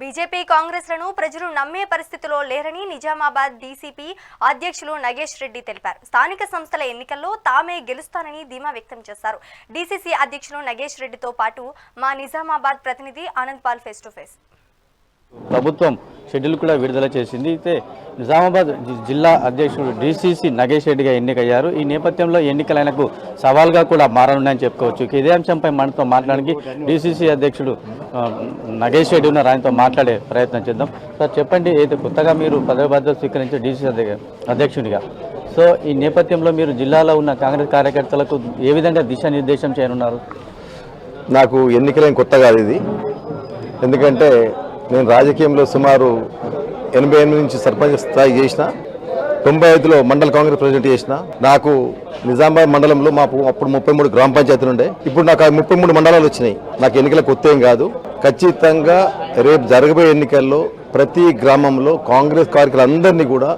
BJP కాంగ్రెస్లను ప్రజలు నమ్మే పరిస్థితిలో లేరని నిజామాబాద్ డీసీపీ అధ్యక్షులు నగేష్ రెడ్డి తెలిపారు. స్థానిక సంస్థల ఎన్నికల్లో తామే గెలుస్తానని ధీమా వ్యక్తం చేశారు. డీసీసీ అధ్యక్షులు నగేష్ రెడ్డితో పాటు మా నిజామాబాద్ ప్రతినిధి Anand Paul face to face ప్రభుత్వం షెడ్యూల్ కూడా విడుదల చేసింది. అయితే నిజామాబాద్ జిల్లా అధ్యక్షుడు డీసీసీ నగేష్ రెడ్డిగా ఎన్నికయ్యారు. ఈ నేపథ్యంలో ఎన్నికలైనకు సవాల్గా కూడా మారనున్నాయని చెప్పుకోవచ్చు. ఇదే అంశంపై మనతో మాట్లాడడానికి డీసీసీ అధ్యక్షుడు నగేష్ రెడ్డి ఉన్నారు. ఆయనతో మాట్లాడే ప్రయత్నం చేద్దాం. సార్ చెప్పండి అయితే కొత్తగా మీరు పదవి బాధ్యత స్వీకరించే డీసీసీ అధ్యక్షుడిగా సో ఈ నేపథ్యంలో మీరు జిల్లాలో ఉన్న కాంగ్రెస్ కార్యకర్తలకు ఏ విధంగా దిశానిర్దేశం చేయనున్నారు? నాకు ఎన్నికలేం కొత్త కాదు ఇది. ఎందుకంటే నేను రాజకీయంలో సుమారు ఎనభై ఎనిమిది నుంచి సర్పంచ్ స్థాయి చేసిన తొంభై ఐదులో మండల కాంగ్రెస్ ప్రెసిడెంట్ చేసిన నాకు నిజామాబాద్ మండలంలో మాకు అప్పుడు ముప్పై మూడు గ్రామ పంచాయతీలు ఉండే. ఇప్పుడు నాకు ముప్పై మూడు మండలాలు వచ్చినాయి. నాకు ఎన్నికల కొత్త ఏం కాదు. ఖచ్చితంగా రేపు జరగబోయే ఎన్నికల్లో ప్రతి గ్రామంలో కాంగ్రెస్ కార్యకర్తలందరినీ కూడా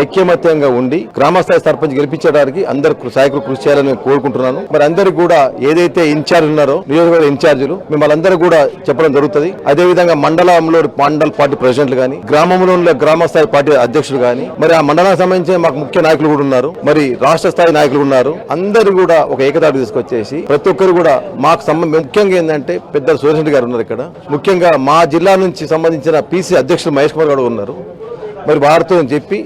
ఐక్యమత్యంగా ఉండి గ్రామస్థాయి సర్పంచ్ గెలిపించడానికి అందరు సహాయకులు కృషి చేయాలని కోరుకుంటున్నాను. మరి అందరికి కూడా ఏదైతే ఇన్ఛార్జ్ ఉన్నారో నియోజకవర్గ ఇన్ఛార్జీలు మిమ్మల్ని అందరూ కూడా చెప్పడం జరుగుతుంది. అదే విధంగా మండలంలో మండల పార్టీ ప్రెసిడెంట్లు కానీ గ్రామంలో ఉన్న గ్రామస్థాయి పార్టీ అధ్యక్షులు కానీ మరి ఆ మండలానికి సంబంధించిన మాకు ముఖ్య నాయకులు కూడా ఉన్నారు. మరి రాష్ట్ర స్థాయి నాయకులు ఉన్నారు. అందరూ కూడా ఒక ఏకతాటి తీసుకొచ్చేసి ప్రతి ఒక్కరు కూడా మాకు సంబంధం ముఖ్యంగా ఏంటంటే పెద్ద సురేష్ గారు ఉన్నారు ఇక్కడ. ముఖ్యంగా మా జిల్లా నుంచి సంబంధించిన పీసీ అధ్యక్షులు మహేష్ కుమార్ గారు ఉన్నారు. మరి వారితో చెప్పి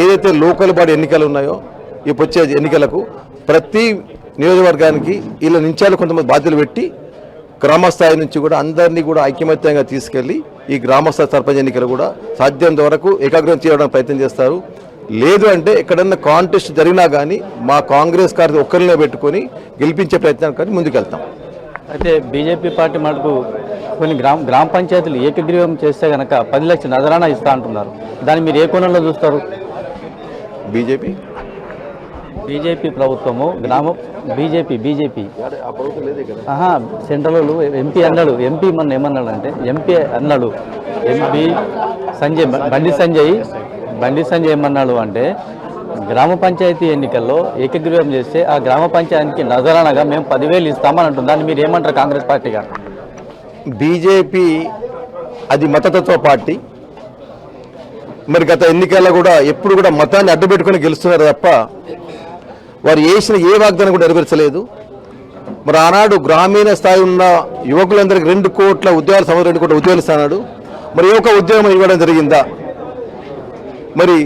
ఏదైతే లోకల్ బాడీ ఎన్నికలు ఉన్నాయో ఇప్పుడు వచ్చే ఎన్నికలకు ప్రతి నియోజకవర్గానికి వీళ్ళ నించాలు కొంతమంది బాధ్యతలు పెట్టి గ్రామస్థాయి నుంచి కూడా అందరినీ కూడా ఐక్యమత్యంగా తీసుకెళ్ళి ఈ గ్రామస్థాయి సర్పంచ్ ఎన్నికలు కూడా సాధ్యం వరకు ఏకాగ్రం చేయడానికి ప్రయత్నం చేస్తారు. లేదు అంటే ఎక్కడన్నా కాంటెస్ట్ జరిగినా కానీ మా కాంగ్రెస్ కార్యక్రమ ఒక్కరినే పెట్టుకొని గెలిపించే ప్రయత్నం కానీ ముందుకెళ్తాం. అయితే బీజేపీ పార్టీ మటుకు కొన్ని గ్రామ గ్రామ పంచాయతీలు ఏకగ్రీవం చేస్తే గనక పది లక్షల నజరానా ఇస్తా అంటున్నారు. దాన్ని మీరు ఏ కోణంలో చూస్తారు? బీజేపీ? బీజేపీ ప్రభుత్వము గ్రామం బీజేపీ బీజేపీ. ఆహా సెంట్రల్ ఎంపీ అన్నాడు. ఎంపీ మొన్న ఏమన్నాడు అంటే ఎంపీ అన్నాడు. ఎంపీ సంజయ్ బండి సంజయ్ బండి సంజయ్ ఏమన్నాడు అంటే గ్రామ పంచాయతీ ఎన్నికల్లో ఏకగ్రీవం చేస్తే ఆ గ్రామ పంచాయతీకి నజరానగా మేము పదివేలు ఇస్తామని అంటుంది దాన్ని మీరు ఏమంటారు కాంగ్రెస్ పార్టీగా? బీజేపీ అది మతతత్వ పార్టీ. మరి గత ఎన్నికల్లో కూడా ఎప్పుడు కూడా మతాన్ని అడ్డుపెట్టుకుని గెలుస్తున్నారు తప్ప వారు వేసిన ఏ వాగ్దానం కూడా నెరవేర్చలేదు. మరి ఆనాడు గ్రామీణ స్థాయి ఉన్న యువకులందరికీ రెండు కోట్ల ఉద్యోగాలు సంవత్సరం రెండు కోట్ల ఉద్యోగాలు ఇస్తాడు మరి ఏ ఒక్క ఉద్యోగం ఇవ్వడం జరిగిందా? మరి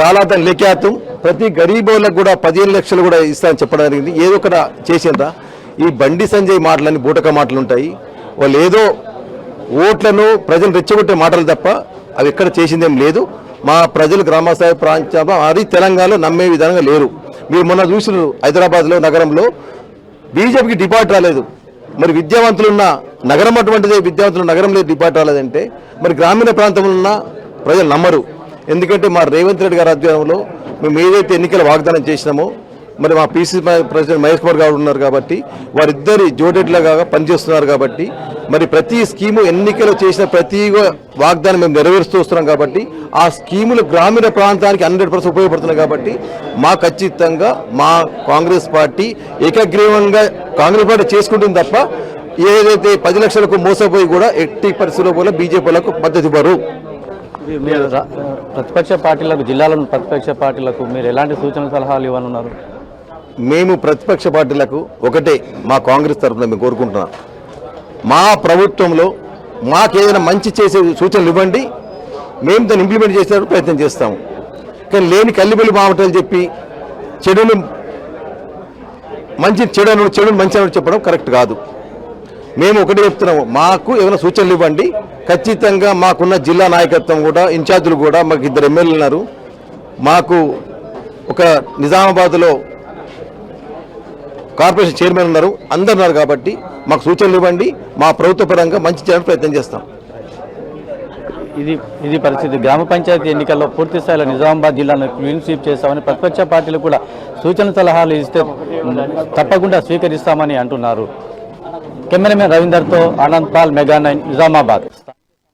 కాలాతం లేఖ్యాతం ప్రతి గరీబోళ్ళకు కూడా పదిహేను లక్షలు కూడా ఇస్తానని చెప్పడం జరిగింది. ఏదో ఒక చేసిందా ఈ బండి సంజయ్ మాటలని బూటక మాటలు ఉంటాయి. వాళ్ళు ఏదో ఓట్లను ప్రజలు రెచ్చగొట్టే మాటలు తప్ప అవి ఎక్కడ చేసిందేం లేదు. మా ప్రజలు గ్రామస్థాయి ప్రాంతం అది తెలంగాణలో నమ్మే విధంగా లేరు. మీరు మొన్న చూసిన హైదరాబాద్లో నగరంలో. బీజేపీకి డిపార్ట్ రాలేదు. మరి విద్యావంతులు ఉన్న నగరం అటువంటిదే విద్యావంతులు నగరంలో డిపార్ట్ రాలేదంటే మరి గ్రామీణ ప్రాంతంలో ఉన్న ప్రజలు నమ్మరు. ఎందుకంటే మా రేవంత్ రెడ్డి గారి ఆధ్వర్యంలో మేము ఏదైతే ఎన్నికల వాగ్దానం చేసినామో మరి మా పీసీ ప్రెసిడెంట్ మహేష్ కుమార్ గారు ఉన్నారు కాబట్టి వారిద్దరి జోడెడ్లగా పనిచేస్తున్నారు కాబట్టి మరి ప్రతి స్కీము ఎన్నికలు చేసిన ప్రతి వాగ్దానం మేము నెరవేరుస్తూ వస్తున్నాం కాబట్టి ఆ స్కీములు గ్రామీణ ప్రాంతానికి హండ్రెడ్ పర్సెంట్ ఉపయోగపడుతున్నాయి కాబట్టి మా ఖచ్చితంగా మా కాంగ్రెస్ పార్టీ ఏకగ్రీవంగా కాంగ్రెస్ పార్టీ చేసుకుంటుంది తప్ప ఏదైతే పది లక్షలకు మోసపోయి కూడా ఎట్టి పరిస్థితుల్లో కూడా బీజేపీలకు మద్దతు ఇవ్వరు. ప్రతిపక్ష పార్టీలకు జిల్లాలోని ప్రతిపక్ష పార్టీలకు మీరు ఎలాంటి సూచన సలహాలు ఇవ్వనున్నారు? మేము ప్రతిపక్ష పార్టీలకు ఒకటే మా కాంగ్రెస్ తరఫున మేము కోరుకుంటున్నాం. మా ప్రభుత్వంలో మాకేదైనా మంచి చేసే సూచనలు ఇవ్వండి. మేము దాన్ని ఇంప్లిమెంట్ చేసేందుకు ప్రయత్నం చేస్తాము. కానీ లేని కల్లిబెల్లి మామటలు చెప్పి చెడును మంచి చెడు చెడును మంచి అని చెప్పడం కరెక్ట్ కాదు. మేము ఒకటి చెప్తున్నాము మాకు ఏమైనా సూచనలు ఇవ్వండి. ఖచ్చితంగా మాకున్న జిల్లా నాయకత్వం కూడా ఇన్ఛార్జీలు కూడా మాకు ఇద్దరు ఎమ్మెల్యేలు ఉన్నారు. మాకు ఒక నిజామాబాద్లో కార్పొరేషన్ చైర్మన్ ఉన్నారు. అందరు ఉన్నారు కాబట్టి మాకు సూచనలు ఇవ్వండి. మా ప్రభుత్వ పరంగా మంచి చేయడానికి ప్రయత్నం చేస్తాం. ఇది ఇది పరిస్థితి. గ్రామ పంచాయతీ ఎన్నికల్లో పూర్తి స్థాయిలో నిజామాబాద్ జిల్లాను క్లీన్ స్వీప్ చేస్తామని ప్రతిపక్ష పార్టీలు కూడా సూచన సలహాలు ఇస్తే తప్పకుండా స్వీకరిస్తామని అంటున్నారు. కెమెరామెన్ రవీందర్తో ఆనంద్ పాల్ మెగా నైన్ నిజామాబాద్.